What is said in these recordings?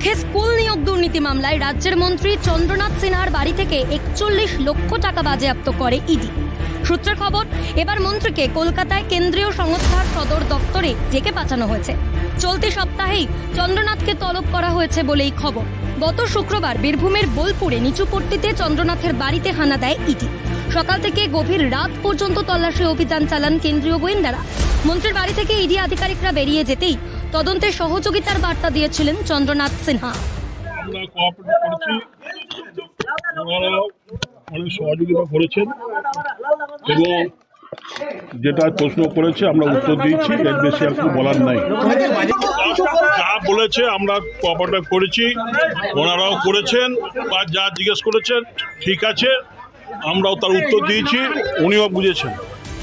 উড়িষ্যাভিমুখে school নিয়োগ দুর্নীতি মামলায় রাজ্যের মন্ত্রী চন্দ্রনাথ সিনহার বাড়ি থেকে একচল্লিশ লক্ষ টাকা বাজেয়াপ্ত করে ইডি। সূত্রের খবর, এবার মন্ত্রীকে কলকাতায় কেন্দ্রীয় সংস্থার সদর দপ্তরে ডেকে পাঠানো হয়েছে। চলতি সপ্তাহেই চন্দ্রনাথকে তলব করা হয়েছে বলেই খবর। গত শুক্রবার বীরভূমের বোলপুরে নিচুপট্টিতে চন্দ্রনাথের বাড়িতে হানা দেয় ইডি। সকাল থেকে গভীর রাত পর্যন্ত তল্লাশি অভিযান চালান কেন্দ্রীয় গোয়েন্দারা। মন্ত্রীর বাড়ি থেকে ইডি আধিকারিকরা বেরিয়ে যেতেই তদন্তে সহযোগিতার বার্তা দিয়েছিলেন চন্দ্রনাথ সিনহা। সহযোগিতা করেছেন এবং যেটা প্রশ্ন করেছে, আমরা উত্তর দিয়েছি। এর বেশি আর বলার নাই। যা বলেছে আমরা কোঅপারেট করেছি, ওনারাও করেছেন বা যা জিজ্ঞেস করেছেন, ঠিক আছে। আমরাও তার উত্তর দিয়েছি, উনিও বুঝেছেন।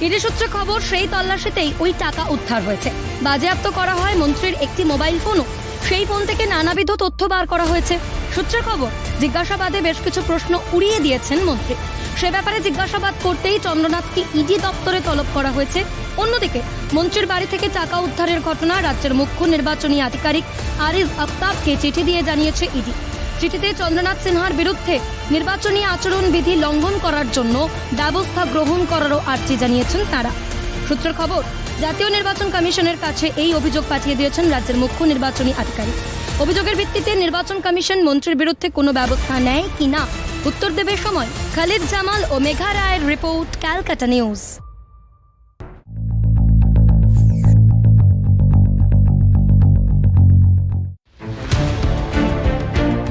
ইডি সূত্রে খবর, সেই তল্লাশিতেই ওই টাকা উদ্ধার হয়েছে। বাজেয়াপ্ত করা হয় মন্ত্রীর একটি মোবাইল ফোনও। সেই ফোন থেকে নানাবিধ তথ্য বার করা হয়েছে। সূত্রে খবর, জিজ্ঞাসাবাদে বেশ কিছু প্রশ্ন উড়িয়ে দিয়েছেন মন্ত্রী। সে ব্যাপারে জিজ্ঞাসাবাদ করতেই চন্দ্রনাথকে ইডি দপ্তরে তলব করা হয়েছে। অন্যদিকে, মন্ত্রীর বাড়ি থেকে টাকা উদ্ধারের ঘটনা রাজ্যের মুখ্য নির্বাচনী আধিকারিক আরিজ আফতাবকে চিঠি দিয়ে জানিয়েছে ইডি। চিঠিতে চন্দ্রনাথ সিনহার বিরুদ্ধে নির্বাচনী আচরণ বিধি লঙ্ঘন করার জন্য ব্যবস্থা গ্রহণ করারও আর্জি জানিয়েছেন তারা। সূত্রের খবর, জাতীয় নির্বাচন কমিশনের কাছে এই অভিযোগ পাঠিয়ে দিয়েছেন রাজ্যের মুখ্য নির্বাচনী আধিকারিক। অভিযোগের ভিত্তিতে নির্বাচন কমিশন মন্ত্রীর বিরুদ্ধে কোনো ব্যবস্থা নেয় কি না? উত্তর দেবে সময়। খালিদ জামাল ও মেঘা রায়ের রিপোর্ট, ক্যালকাটা নিউজ।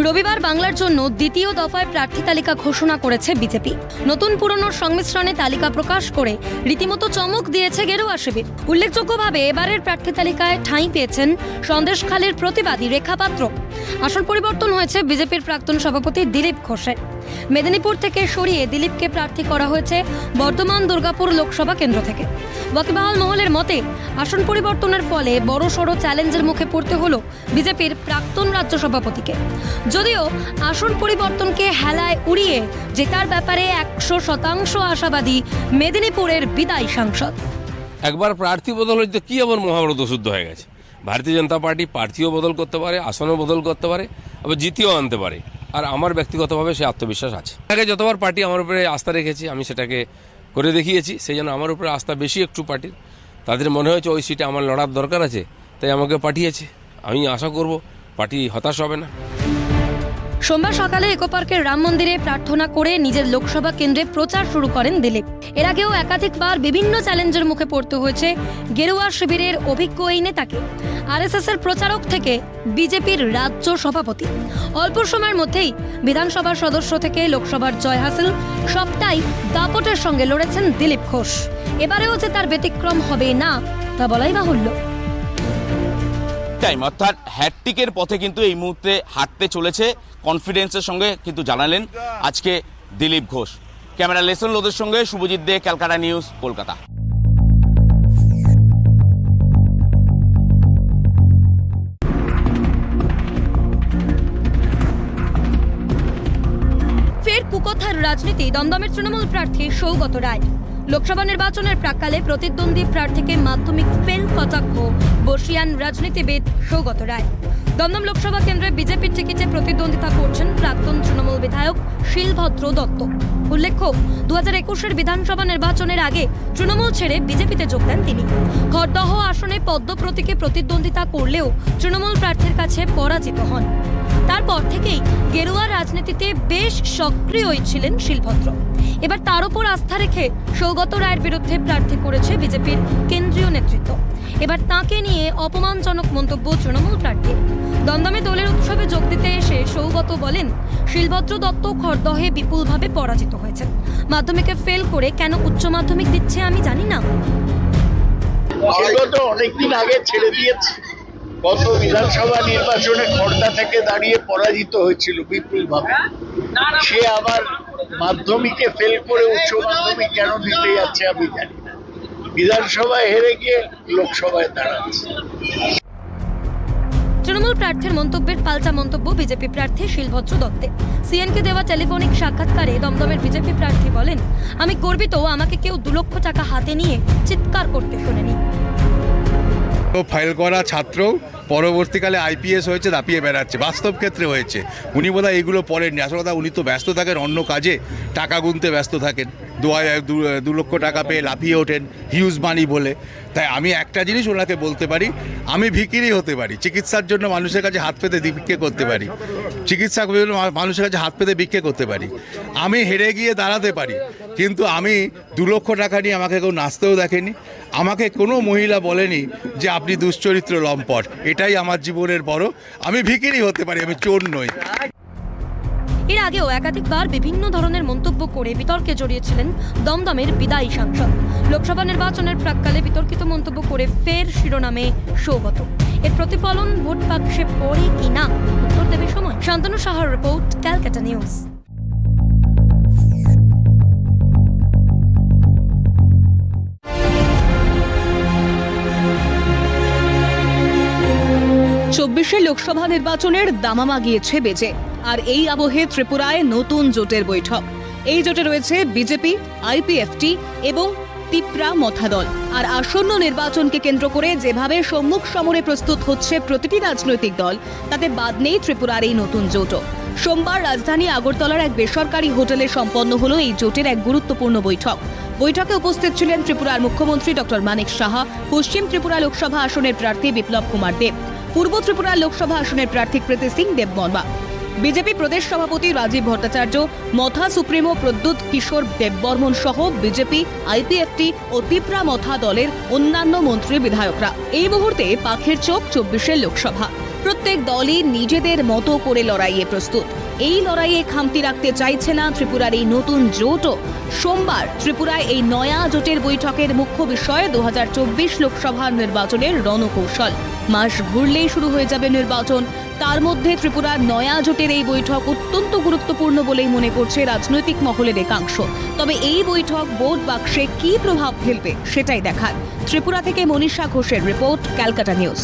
রবিবার বাংলার জন্য দ্বিতীয় দফায় প্রার্থী তালিকা ঘোষণা করেছে বিজেপি। নতুন পুরনোর সংমিশ্রণে তালিকা প্রকাশ করে রীতিমতো চমক দিয়েছে গেরুয়া শিবির। উল্লেখযোগ্যভাবে এবারের প্রার্থী তালিকায় ঠাঁই পেয়েছেন সন্দেশখালীর প্রতিবাদী রেখা পাত্র। আসল পরিবর্তন হয়েছে বিজেপির প্রাক্তন সভাপতি দিলীপ ঘোষের। মেদিনীপুর থেকে সরিয়ে দিলীপকে প্রার্থী করা হয়েছে বর্ধমান দুর্গাপুর লোকসভা কেন্দ্র থেকে। ওয়াকিবহাল মহলের মতে, আসন পরিবর্তনের ফলে বড় সড় চ্যালেঞ্জের মুখে পড়তে হলো বিজেপির প্রাক্তন রাজ্য সভাপতিকে। যদিও আসন পরিবর্তনকে হেলায় উড়িয়ে জেতার ব্যাপারে একশো শতাংশ আশাবাদী মেদিনীপুরের বিদায়ী সাংসদ। একবার প্রার্থী বদল হয়েছে কি এমন মহাভারত শুদ্ধ হয়ে গেছে? ভারতীয় জনতা পার্টি প্রার্থীও বদল করতে পারে, আসনও বদল করতে পারে, আবার জিতিও আনতে পারে। আর আমার ব্যক্তিগতভাবে সে আত্মবিশ্বাস আছে। আগে যতবার পার্টি আমার উপরে আস্থা রেখেছি, আমি সেটাকে করে দেখিয়েছি, সেই জন্য আমার উপরে আস্থা বেশি একটু পার্টির। তাদের মনে হয়েছে, ওই সিটে আমার লড়ার দরকার আছে, তাই আমাকে পাঠিয়েছে। আমি আশা করব, পার্টি হতাশ হবে না। সোমবার সকালে ইকো পার্কের রাম মন্দিরে প্রার্থনা করে নিজের লোকসভা কেন্দ্রে প্রচার শুরু করেন দিলীপ। এর আগেও একাধিকবার বিভিন্ন চ্যালেঞ্জের মুখে পড়তে হয়েছে গেরুয়া শিবিরের অভিজ্ঞ এই নেতাকে। আরএসএস এর প্রচারক থেকে বিজেপির রাজ্য সভাপতি। অল্প সময়ের মধ্যেই বিধানসভার সদস্য থেকে লোকসভার জয় হাসিল। সবটাই দাপটের সঙ্গে লড়েছেন দিলীপ ঘোষ। এবারেও যে তার ব্যতিক্রম হবে না, তা বলাই বাহুল্য। টাইম অর্থাৎ হ্যাটটিকের পথে কিন্তু এই মুহূর্তে হাঁটতে চলেছে। কনফিডেন্সের সঙ্গে কিন্তু জানালেন আজকে দিলীপ ঘোষ। ক্যামেরা লেসন লোদের সঙ্গে শুভজিৎ দে, ক্যালকাটা নিউজ, কলকাতা। ফের কুকথার রাজনীতি, দমদমের তৃণমূল প্রার্থী সৌগত রায়। লোকসভা নির্বাচনের প্রাককালে প্রতিদ্বন্দ্বী প্রার্থীকে মাধ্যমিক ফেল কটাক্ষ, বর্ষিয়ান রাজনীতিবিদ সৌগত রায়। দমদম লোকসভা কেন্দ্রে বিজেপির টিকিটে প্রতিদ্বন্দ্বিতা করছেন প্রাক্তন তৃণমূল বিধায়ক শিলভদ্র দত্ত। উল্লেখ্য দু হাজার একুশের বিধানসভা নির্বাচনের আগে তৃণমূল ছেড়ে বিজেপিতে যোগ দেন তিনি। খড়দহ আসনে পদ্ম প্রতীকে প্রতিদ্বন্দ্বিতা করলেও তৃণমূল প্রার্থীর কাছে পরাজিত হন। তারপর থেকেই গেরুয়া রাজনীতিতে বেশ সক্রিয়ই ছিলেন শিলভদ্র। এবার তার উপর আস্থা রেখে সৌগত রায়ের বিরুদ্ধে প্রার্থী করেছে বিজেপির কেন্দ্রীয় নেতৃত্ব। এবার তাকে নিয়ে অপমানজনক মন্তব্য তৃণমূল প্রার্থী। দমদমে দলের উৎসবে যোগ দিতে এসে সৌগত বলেন, শিলভদ্র দত্ত খরদহে বিপুলভাবে পরাজিত হয়েছে মাধ্যমিকে ফেল করে কেন উচ্চ মাধ্যমিক দিচ্ছে আমি জানি না। অনেকদিন আগে ছেড়ে দিয়েছে। গত বিধানসভা নির্বাচনে খর্দা থেকে দাঁড়িয়ে পরাজিত হয়েছিল বিপুল ভাবে সে আবার মাধ্যমিকে ফেল করে উচ্চ মাধ্যমিক কেন দিতে যাচ্ছে আমি জানি না। বিধানসভায় হেরে গিয়ে লোকসভায় দাঁড়াচ্ছে। তৃণমূল প্রার্থীর মন্তব্যের পাল্টা মন্তব্য বিজেপি প্রার্থী শিলভদ্র দত্তে। সিএনকে দেওয়া টেলিফোনিক সাক্ষাৎকারে দমদমের বিজেপি প্রার্থী বলেন আমি গর্বিত আমাকে কেউ দু লক্ষ টাকা হাতে নিয়ে চিৎকার করতে শোনেনি। ফাইল করা ছাত্র পরবর্তীকালে আইপিএস হয়েছে, দাপিয়ে বেড়াচ্ছে, বাস্তব ক্ষেত্রে হয়েছে। উনি বোধহয় এইগুলো পড়েননি। আসলে কথা, উনি তো ব্যস্ত থাকেন, অন্য কাজে টাকা গুনতে ব্যস্ত থাকেন। দু- দু লক্ষ টাকা পেয়ে লাফিয়ে ওঠেন, হিউজ মানি বলে। তাই আমি একটা জিনিস ওনাকে বলতে পারি, আমি ভিকিরি হতে পারি, চিকিৎসার জন্য মানুষের কাছে হাত পেতে ভিক্ষে করতে পারি। চিকিৎসা মানুষের কাছে হাত পেতে ভিক্ষে করতে পারি। আমি হেরে গিয়ে দাঁড়াতে পারি, কিন্তু আমি দু লক্ষ টাকা নিয়ে আমাকে কেউ নাচতেও দেখেনি। আমাকে কোনো মহিলা বলেনি যে আপনি দুশ্চরিত্র লম্পট এটাই আমার জীবনের বড়। আমি ভিকিরি হতে পারি, আমি চোর নই। এর আগেও একাধিকবার বিভিন্ন ধরনের মন্তব্য করে বিতর্কে জড়িয়েছিলেন দমদমের বিদায়ী সাংসদ। লোকসভা নির্বাচনের প্রাককালে বিতর্কিত মন্তব্য করে ফের শিরোনামে সৌগত। এর প্রতিফলন ভোট বাক্সে পড়ে কিনা? উত্তর দেবে সময়। শান্তনু সাহার রিপোর্ট, ক্যালকাটা নিউজ। লোকসভা নির্বাচনের দামামা গিয়েছে বেজে। আর এই আবহে ত্রিপুরায় নতুন জোটের বৈঠক। এই জোটে রয়েছে বিজেপি, আইপিএফটি এবং তিপ্রা মথাদল। আর আসন্ন নির্বাচনকে কেন্দ্র করে যেভাবে সম্মুখ সমরে প্রস্তুত হচ্ছে প্রতিটি রাজনৈতিক দল, তাতে বাদ নেই ত্রিপুরার এই নতুন জোটও। সোমবার রাজধানী আগরতলার এক বেসরকারি হোটেলে সম্পন্ন হল এই জোটের এক গুরুত্বপূর্ণ বৈঠক। বৈঠকে উপস্থিত ছিলেন ত্রিপুরার মুখ্যমন্ত্রী ডক্টর মানিক সাহা, পশ্চিম ত্রিপুরা লোকসভা আসনের প্রার্থী বিপ্লব কুমার দেব। পূর্ব ত্রিপুরা লোকসভা আসনের প্রার্থী প্রীতি সিং দেববর্মা। বিজেপি প্রদেশ সভাপতি রাজীব ভট্টাচার্য, মথা সুপ্রিমো প্রদ্যুৎ কিশোর দেববর্মন সহ বিজেপি, আইপিএফটি ও তিপ্রা মথা দলের অন্যান্য মন্ত্রী বিধায়করা। এই মুহূর্তে পাখের চোখ চব্বিশের লোকসভা। প্রত্যেক দলই নিজেদের মতো করে লড়াইয়ে প্রস্তুত। এই লড়াইয়ে খামতি রাখতে চাইছে না ত্রিপুরার এই নতুন জোটও। সোমবার ত্রিপুরায় এই নয়া জোটের বৈঠকের মুখ্য বিষয় দু লোকসভা নির্বাচনের রণকৌশল। মাস ঘুরলেই শুরু হয়ে যাবে নির্বাচন। তার মধ্যে ত্রিপুরার নয়া জোটের এই বৈঠক অত্যন্ত গুরুত্বপূর্ণ বলেই মনে করছে রাজনৈতিক মহলের একাংশ। তবে এই বৈঠক ভোট বাক্সে কী প্রভাব ফেলবে সেটাই দেখার। ত্রিপুরা থেকে মনীষা ঘোষের রিপোর্ট, ক্যালকাটা নিউজ।